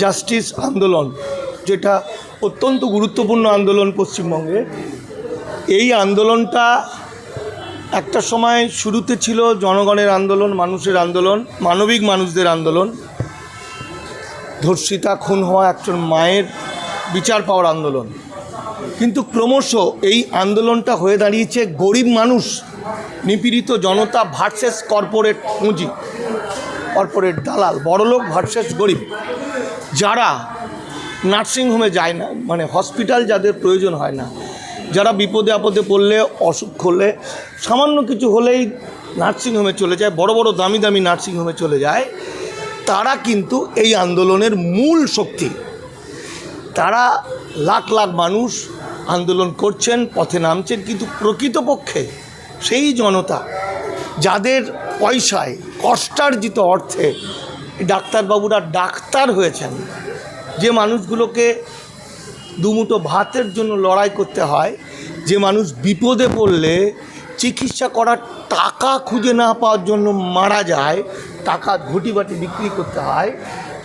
Justice আন্দোলন, যেটা অত্যন্ত গুরুত্বপূর্ণ আন্দোলন পশ্চিমবঙ্গে। এই আন্দোলনটা একটা সময় শুরুতে ছিল জনগণের আন্দোলন, মানুষের আন্দোলন, মানবিক মানুষদের আন্দোলন। ধর্ষিতা, খুন হওয়া একজন মায়ের বিচার পাওয়ার আন্দোলন। কিন্তু ক্রমশ এই আন্দোলনটা হয়ে দাঁড়িয়েছে গরিব মানুষ, নিপীড়িত জনতা ভার্সেস কর্পোরেট পুঁজি কর্পোরেট দালাল, বড়লোক ভার্সেস গরিব। যারা নার্সিংহোমে যায় না মানে হসপিটাল যাদের প্রয়োজন হয় না, যারা বিপদে আপদে পড়লে, অসুখ হলে, সামান্য কিছু হলেই নার্সিংহোমে চলে যায়, বড় বড় দামি দামি নার্সিংহোমে চলে যায়, তারা কিন্তু এই আন্দোলনের মূল শক্তি। তারা লাখ লাখ মানুষ আন্দোলন করছেন, পথে নামছেন, কিন্তু প্রকৃতপক্ষে সেই জনতা, যাদের পয়সায় কষ্টার্জিত অর্থে ডাক্তারবাবুরা ডাক্তার হয়েছেন। যে মানুষগুলোকে দুমুটো ভাতের জন্য লড়াই করতে হয়, যে মানুষ বিপদে পড়লে চিকিৎসা করার টাকা খুঁজে না পাওয়ার জন্য মারা যায়, টাকা ঘটি বাটি বিক্রি করতে হয়,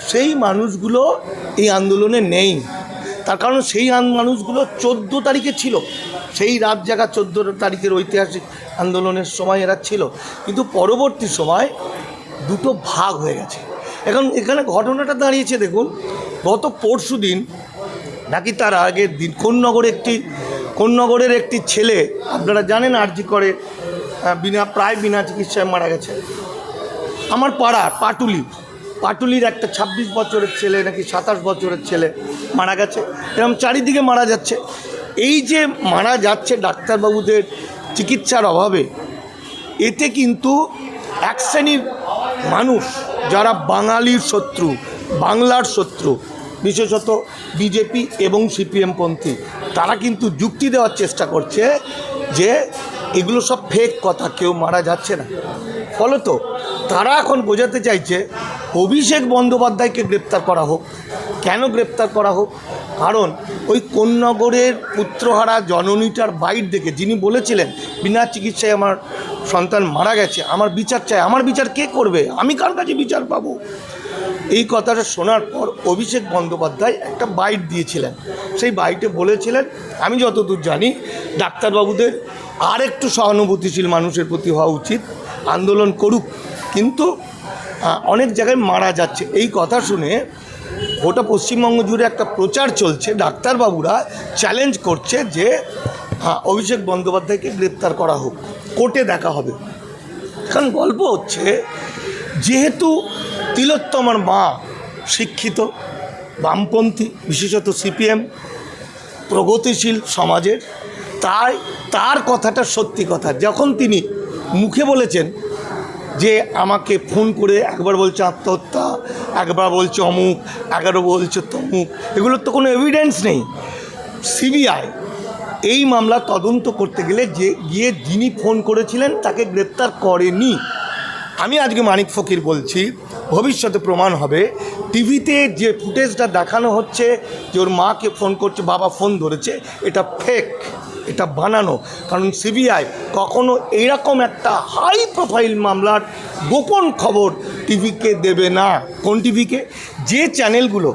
সেই মানুষগুলো এই আন্দোলনে নেই। তার কারণ সেই মানুষগুলো চোদ্দ তারিখে ছিল। সেই রাত জায়গা চোদ্দ তারিখের ঐতিহাসিক আন্দোলনের সময় এরা ছিল। কিন্তু পরবর্তী সময় দুটো ভাগ হয়ে গেছে। এখন এখানে ঘটনাটা দাঁড়িয়েছে, দেখুন। গত পরশু দিন নাকি তার আগের দিন, কোন্নগরে একটি, কোন্নগরের একটি ছেলে, আপনারা জানেন আরজি করে বিনা, প্রায় বিনা চিকিৎসায় মারা গেছে। আমার পাড়া, পাটুলি, পাটুলির একটা ২৬ বছরের ছেলে, নাকি সাতাশ বছরের ছেলে মারা গেছে এরকম চারিদিকে মারা যাচ্ছে। এই যে মারা যাচ্ছে ডাক্তারবাবুদের চিকিৎসার অভাবে, এতে কিন্তু এক শ্রেণির মানুষ যারা বাঙালির শত্রু, বাংলার শত্রু, বিশেষত বিজেপি এবং সিপিএম পন্থী, তারা কিন্তু যুক্তি দেওয়ার চেষ্টা করছে যে এগুলো সব ফেক কথা, কেউ মারা যাচ্ছে না। ফলত তারা এখন বোঝাতে চাইছে, অভিষেক বন্দ্যোপাধ্যায়কে গ্রেপ্তার করা হোক। কেন গ্রেপ্তার করা হোক? কারণ ওই কোন্নগরের পুত্রহারা জননীটার বাইর দেখে যিনি বলেছিলেন, বিনা চিকিৎসায় আমার সন্তান মারা গেছে, আমার বিচার চাই, আমার বিচার কে করবে? আমি কার কাছে বিচার পাবো? এই কথাটা শোনার পর অভিষেক বন্দ্যোপাধ্যায় একটা বাইট দিয়েছিলেন। সেই বাইটে বলেছিলেন, আমি যতদূর জানি, ডাক্তারবাবুদের আর একটু সহানুভূতিশীল মানুষের প্রতি হওয়া উচিত, আন্দোলন করুক। কিন্তু অনেক জায়গায় মারা যাচ্ছে। এই কথা শুনে গোটা পশ্চিমবঙ্গ জুড়ে একটা প্রচার চলছে, ডাক্তারবাবুরা চ্যালেঞ্জ করছে যে হ্যাঁ অভিষেক বন্দ্যোপাধ্যায়কে গ্রেপ্তার করা হোক, কোর্টে দেখা হবে। কারণ গল্প হচ্ছে, যেহেতু তিলোত্তমার মা শিক্ষিত, বামপন্থী, বিশেষত সিপিএম, প্রগতিশীল সমাজের, তাই তার কথাটা সত্যি কথা। যখন তিনি মুখে বলেছেন যে আমাকে ফোন করে একবার বলছে আত্মহত্যা, একবার বলছে অমুক এগারো বলছে তমুক, এগুলোর তো কোনো এভিডেন্স নেই। সিবিআই এই মামলা তদন্ত করতে গেলে যে, গিয়ে যিনি ফোন করেছিলেন তাকে গ্রেপ্তার করেনি। আমি আজকে মানিক ফকির বলছি, ভবিষ্যতে প্রমাণ হবে। টিভিতে যে ফুটেজটা দেখানো হচ্ছে, যে ওর মাকে ফোন করছে, বাবা ফোন ধরেছে, এটা ফেক এটা বানানো। কারণ সিবিআই কখনো এইরকম একটা হাই প্রোফাইল মামলার গোপন খবর টিভিকে দেবে না। কোন টিভিকে? যে চ্যানেলগুলো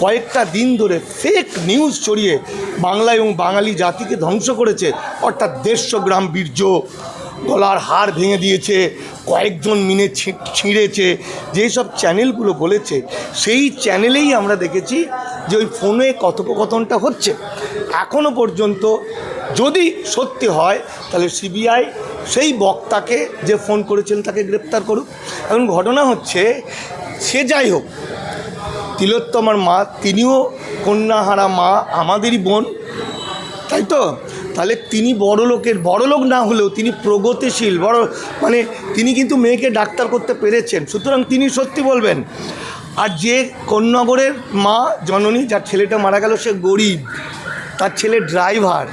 কয়েকটা দিন ধরে ফেক নিউজ ছড়িয়ে বাংলা এবং বাঙালি জাতিকে ধ্বংস করেছে, অর্থাৎ দেড়শো গ্রাম বীর্য গলার হার ভেঙে দিয়েছে, কয়েকজন মিনে ছিঁড়েছে, যেসব চ্যানেলগুলো বলেছে, সেই চ্যানেলেই আমরা দেখেছি যে ওই ফোনে কথোপকথনটা হচ্ছে। এখনও পর্যন্ত যদি সত্যি হয়, তাহলে সিবিআই সেই বক্তাকে যে ফোন করেছেন তাকে গ্রেপ্তার করুক। এখন ঘটনা হচ্ছে, সে যাই হোক, তিলোত্তমার মা, তিনিও কন্যাহারা মা, আমাদেরই বোন, তাই তো? তাহলে তিনি বড় লোকের বড় লোক না হলেও তিনি প্রগতিশীল, বড় মানে তিনি কিন্তু মেয়েকে ডাক্তার করতে পেরেছেন। সুতরাং তিনি সত্যি বলবেন, আর যে কন্যাগরের মা জননী, যার ছেলেটা মারা গেল, সে গরিব। তার ছেলে ড্রাইভার।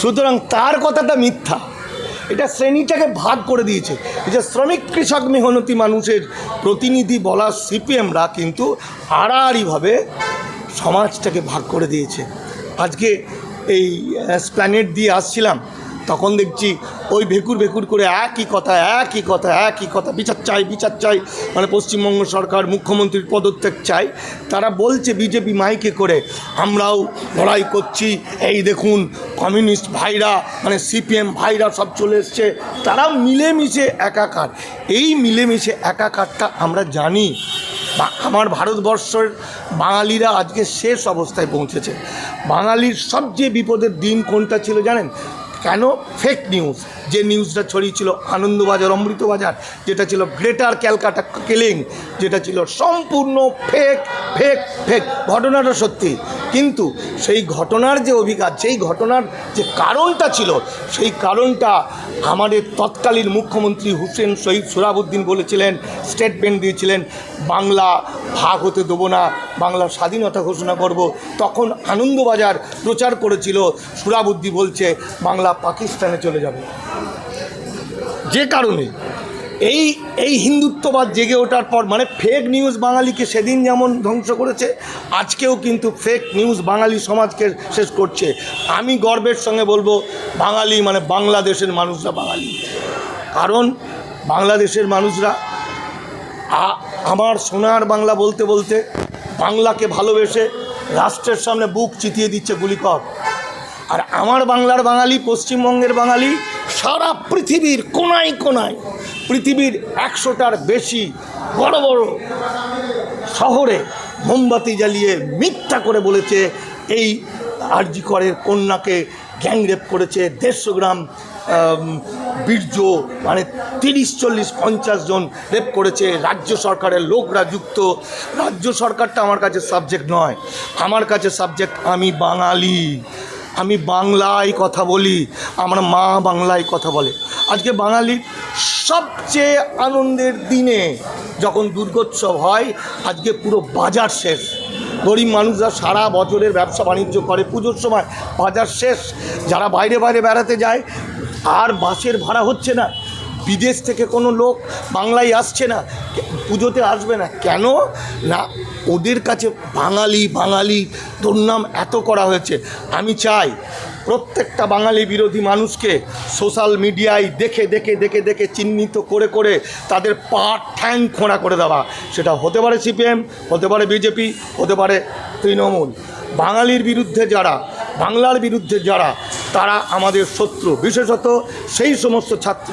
সুতরাং তার কথাটা মিথ্যা। এটা শ্রেণীটাকে ভাগ করে দিয়েছে। যে শ্রমিক কৃষক মেহনতি মানুষের প্রতিনিধি বলা সিপিএমরা কিন্তু আড়াআড়িভাবে সমাজটাকে ভাগ করে দিয়েছে। আজকে এই স্প্ল্যানেট দিয়ে আসছিলাম, তখন দেখছি ওই ভেকুর ভেকুর করে একই কথা একই কথা একই কথা, বিচার চাই বিচার চাই। মানে পশ্চিমবঙ্গ সরকার, মুখ্যমন্ত্রীর পদত্যাগ চাই। তারা বলছে বিজেপি মাইকে করে, আমরাও লড়াই করছি। এই দেখুন, কমিউনিস্ট ভাইরা মানে সিপিএম ভাইরা সব চলে এসছে। তারাও মিলেমিশে একাকার। এই মিলেমিশে একাকারটা আমরা জানি। বা আমার ভারতবর্ষের বাঙালিরা আজকে শেষ অবস্থায় পৌঁছেছে। বাঙালির সবচেয়ে বিপদের দিন কোনটা ছিল জানেন? কেন ফেক নিউজ যে নিউজটা ছড়িয়েছিল আনন্দবাজার, অমৃতবাজার, যেটা ছিল গ্রেটার ক্যালকাটা কেলিং, যেটা ছিল সম্পূর্ণ ফেক ফেক ফেক ঘটনাটা সত্যি। কিন্তু সেই ঘটনার যে অভিঘাত, সেই ঘটনার যে কারণটা ছিল, সেই কারণটা আমাদের তৎকালীন মুখ্যমন্ত্রী হুসেন শহীদ সোহরাবুদ্দিন বলেছিলেন স্টেটমেন্ট দিয়েছিলেন, বাংলা ভাগ হতে দেবো না, বাংলার স্বাধীনতা ঘোষণা করব। তখন আনন্দবাজার প্রচার করেছিল সুরাবুদ্দি বলছে, বাংলা পাকিস্তানে চলে যাবে। যে কারণে এই এই হিন্দুত্ববাদ জেগে ওঠার পর মানে ফেক নিউজ বাঙালিকে সেদিন যেমন ধ্বংস করেছে, আজকেও কিন্তু ফেক নিউজ বাঙালি সমাজকে শেষ করছে। আমি গর্বের সঙ্গে বলব, বাঙালি মানে বাংলাদেশের মানুষরা বাঙালি। কারণ বাংলাদেশের মানুষরা আমার সোনার বাংলা বলতে বলতে বাংলাকে ভালোবেসে রাষ্ট্রের সামনে বুক চিতিয়ে দিচ্ছে গুলিকর আর আমার বাংলার বাঙালি, পশ্চিমবঙ্গের বাঙালি, সারা পৃথিবীর কোনায় কোনায় পৃথিবীর একশোটার বেশি বড় বড় শহরে মোমবাতি জ্বালিয়ে মিথ্যা করে বলেছে, এই আরজি করের কন্যাকে গ্যাংরেপ করেছে দেড়শো গ্রাম বীর্য মানে তিরিশ, চল্লিশ, পঞ্চাশ জন রেপ করেছে। রাজ্য সরকারের লোকরা যুক্ত। রাজ্য সরকারটা আমার কাছে সাবজেক্ট নয়। আমার কাছে সাবজেক্ট আমি বাঙালি। আমি বাংলায় কথা বলি, আমার মা বাংলায় কথা বলে। আজকে বাঙালির সবচেয়ে আনন্দের দিনে যখন দুর্গোৎসব হয়, আজকে পুরো বাজার শেষ। গরিব মানুষরা সারা বছরের ব্যবসা বাণিজ্য করে, পুজোর সময় বাজার শেষ। যারা বাইরে বাইরে বেড়াতে যায়, আর বাসের ভাড়া হচ্ছে না। বিদেশ থেকে কোনো লোক বাংলায় আসছে না। পুজোতে আসবে না। কেন? না ওদের কাছে বাঙালি বাঙালি তোর নাম এত করা হয়েছে। আমি চাই প্রত্যেকটা বাঙালি বিরোধী মানুষকে সোশ্যাল মিডিয়ায় দেখে দেখে দেখে দেখে, চিহ্নিত করে করে তাদের পা ঠ্যাং খোঁড়া করে দেওয়া। সেটা হতে পারে সিপিএম, হতে পারে বিজেপি, হতে পারে তৃণমূল। বাঙালির বিরুদ্ধে যারা, বাংলার বিরুদ্ধে যারা, তারা আমাদের শত্রু। বিশেষত সেই সমস্ত ছাত্র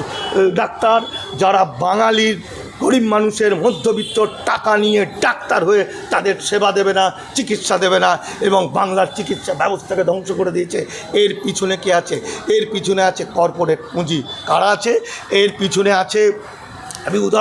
ডাক্তার যারা বাঙালির গরিব মানুষের মধ্যবিত্ত টাকা নিয়ে ডাক্তার হয়ে তাদের সেবা দেবে না, চিকিৎসা দেবে না এবং বাংলার চিকিৎসা ব্যবস্থাকে ধ্বংস করে দিয়েছে। এর পিছনে কে আছে? এর পিছনে আছে কর্পোরেট পুঁজি। কারা আছে? এর পিছনে আছে, আমি উদাহরণ